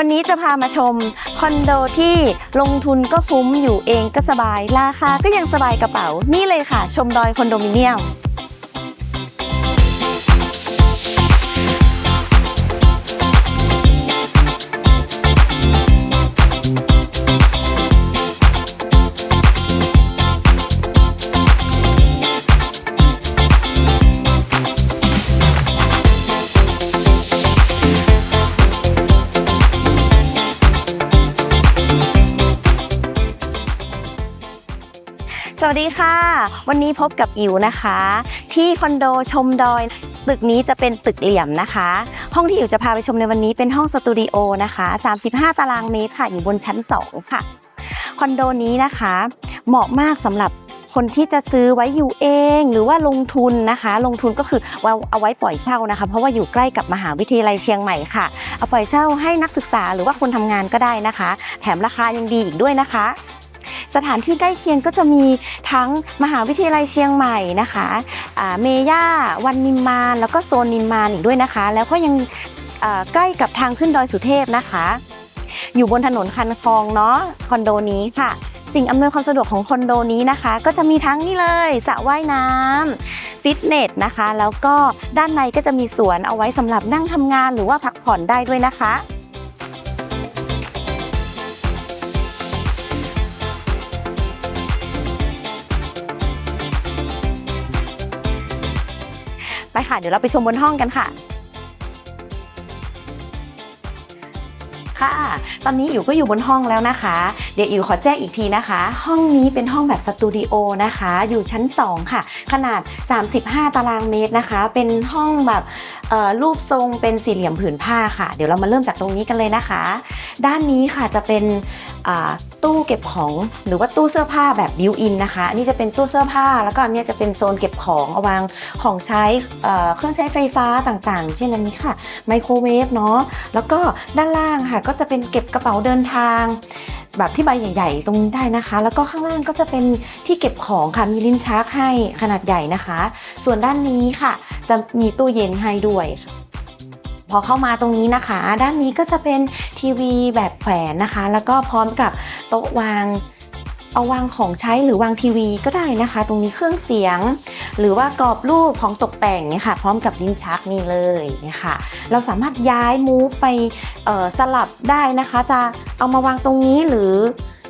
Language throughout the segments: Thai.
วันนี้จะพามาชมคอนโดที่ลงทุนก็ฟุ้มอยู่เองก็สบาย ราคาก็ยังสบายกระเป๋า นี่เลยค่ะ ชมดอยคอนโดมิเนียม วัสดีค่ะ วันนี้พบกับอิ๋วนะคะ ที่คอนโดชมดอยตึกนี้จะเป็นตึกเหลี่ยมนะคะ ห้องที่อิ๋วจะพาไปชมในวันนี้เป็นห้องสตูดิโอนะคะ 35 ตารางเมตรค่ะอยู่บนชั้น 2 ค่ะ คอนโดนี้นะคะ เหมาะมากสำหรับคนที่จะซื้อไว้อยู่เอง หรือว่าลงทุนนะคะ ลงทุนก็คือเอาเอาไว้ปล่อยเช่านะคะ เพราะว่าอยู่ใกล้กับมหาวิทยาลัยเชียงใหม่ค่ะ เอาปล่อยเช่าให้นักศึกษาหรือว่าคนทำงานก็ได้นะคะ แถมราคายังดีอีกด้วยนะคะ สถานที่ใกล้เคียงก็จะมีทั้งมหาวิทยาลัยเชียงใหม่นะคะเมย่าวันนิมมานแล้วก็โซนนิมมานอีกด้วยนะคะ แล้วก็ยังใกล้กับทางขึ้นดอยสุเทพนะคะ อยู่บนถนนคันคลองเนาะคอนโดนี้ค่ะ สิ่งอำนวยความสะดวกของคอนโดนี้นะคะ ก็จะมีทั้งนี่เลยสระว่ายน้ำฟิตเนสนะคะ แล้วก็ด้านในก็จะมีสวนเอาไว้สำหรับนั่งทำงานหรือว่าพักผ่อนได้ด้วยนะคะ ไปค่ะ เดี๋ยวเราไปชมบนห้องกันค่ะค่ะ ตอนนี้อิ๋วก็อยู่บนห้องแล้วนะคะ เดี๋ยวอิ๋วขอแจ้งอีกทีนะคะ ห้องนี้เป็นห้องแบบสตูดิโอนะคะ อยู่ชั้น 2 ค่ะ ขนาด 35 ตารางเมตรนะคะ เป็นห้องแบบรูปทรงเป็นสี่เหลี่ยมผืนผ้าค่ะ เดี๋ยวเรามาเริ่มจากตรงนี้กันเลยนะคะ ด้านนี้ค่ะจะเป็น ตู้เก็บของหรือว่าตู้เสื้อผ้าแบบบิวอินนะคะอันนี้จะเป็นตู้เสื้อผ้า แล้วก็อันนี้จะเป็นโซนเก็บของเอาวางของใช้เครื่องใช้ไฟฟ้าต่างๆ เช่นอันนี้ค่ะไมโครเวฟเนาะแล้วก็ด้านล่างค่ะก็จะเป็นเก็บกระเป๋าเดินทางแบบที่ใบใหญ่ๆ ตรงนี้ได้นะคะ แล้วก็ข้างล่างก็จะเป็นที่เก็บของค่ะ มีลิ้นชักให้ขนาดใหญ่นะคะ ส่วนด้านนี้ค่ะ จะมีตู้เย็นให้ด้วย อเข้ามาตรงนี้นะคะ ด้านนี้ก็จะเป็นทีวีแบบแขวนนะคะ แล้วก็พร้อมกับโต๊ะวางเอาวางของใช้หรือวางทีวีก็ได้นะคะ ตรงนี้เครื่องเสียง หรือว่ากรอบรูปของตกแต่งเนี่ยค่ะ พร้อมกับลิ้นชักนี่เลยเนี่ยค่ะ เราสามารถย้ายมูฟไปสลับได้นะคะ จะเอามาวางตรงนี้หรือ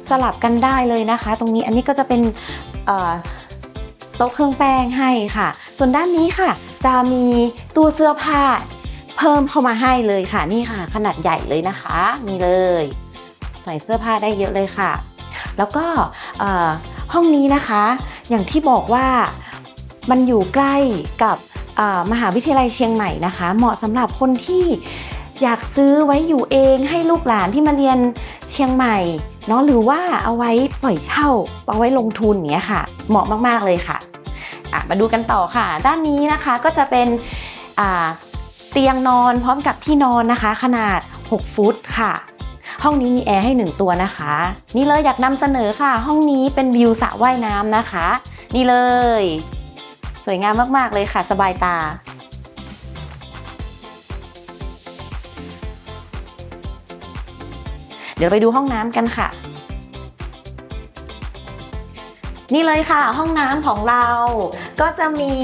สลับกันได้เลยนะคะ ตรงนี้อันนี้ก็จะเป็นโต๊ะเครื่องแป้งให้ค่ะ ส่วนด้านนี้ค่ะ จะมีตู้เสื้อผ้า เพิ่มเข้ามาให้เลยค่ะนี่ค่ะ ขนาดใหญ่เลยนะคะนี่เลย ใส่เสื้อผ้าได้เยอะเลยค่ะ แล้วก็ห้องนี้นะคะ อย่างที่บอกว่ามันอยู่ใกล้กับมหาวิทยาลัยเชียงใหม่นะคะ เหมาะสำหรับคนที่อยากซื้อไว้อยู่เองให้ลูกหลานที่มาเรียนเชียงใหม่เนาะหรือว่าเอาไว้ปล่อยเช่าเอาไว้ลงทุนเงี้ยค่ะ เหมาะมากๆเลยค่ะะมาดูกันต่อค่ะ ด้านนี้นะคะก็จะเป็น เตียงนอนพร้อมกับที่นอนนะคะ ขนาด 6 ฟุตค่ะ ห้องนี้มีแอร์ให้ 1 ตัวนะคะ นี่เลยอยากนำเสนอค่ะ ห้องนี้เป็นวิวสระว่ายน้ำนะคะ นี่เลย สวยงามมากๆเลยค่ะ สบายตาเดี๋ยวไปดูห้องน้ำกันค่ะ นี่เลยค่ะห้องน้ำของเรา ก็จะมี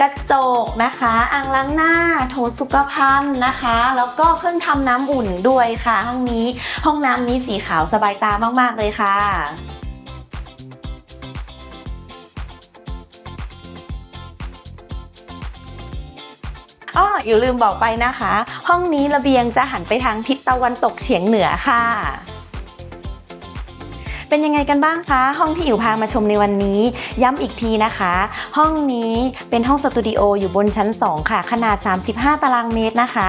กระจกนะคะอ่างล้างหน้าโถสุขภัณฑ์นะคะ แล้วก็เครื่องทำน้ำอุ่นด้วยค่ะ ห้องนี้ห้องน้ำนี้สีขาวสบายตามากๆเลยค่ะอ้ออย่าลืมบอกไปนะคะ ห้องนี้ระเบียงจะหันไปทางทิศตะวันตกเฉียงเหนือค่ะ เป็นยังไงกันบ้างคะ ห้องที่อยู่พามาชมในวันนี้ ย้ำอีกทีนะคะ ห้องนี้เป็นห้องสตูดิโออยู่บนชั้น 2 ค่ะ ขนาด 35 ตารางเมตรนะคะ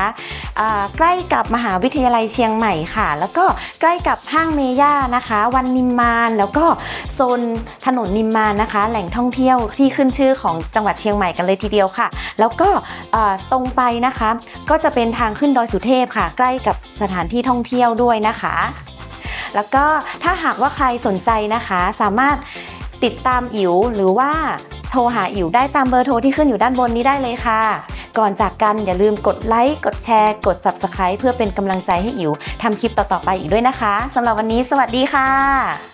ใกล้กับมหาวิทยาลัยเชียงใหม่ค่ะ แล้วก็ใกล้กับห้างเมย่านะคะ วันนิมมาน แล้วก็โซนถนนนิมมานนะคะ แหล่งท่องเที่ยวที่ขึ้นชื่อของจังหวัดเชียงใหม่กันเลยทีเดียวค่ะ แล้วก็ตรงไปนะคะ ก็จะเป็นทางขึ้นดอยสุเทพค่ะ ใกล้กับสถานที่ท่องเที่ยวด้วยนะคะ แล้วก็ถ้าหากว่าใครสนใจนะคะ สามารถติดตามอิ๋วหรือว่าโทรหาอิ๋วได้ตามเบอร์โทรที่ขึ้นอยู่ด้านบนนี้ได้เลยค่ะ ก่อนจากกันอย่าลืมกดไลค์ กดแชร์ กด Subscribe เพื่อเป็นกำลังใจให้อิ๋วทำคลิปต่อๆไปอีกด้วยนะคะสำหรับวันนี้สวัสดีค่ะ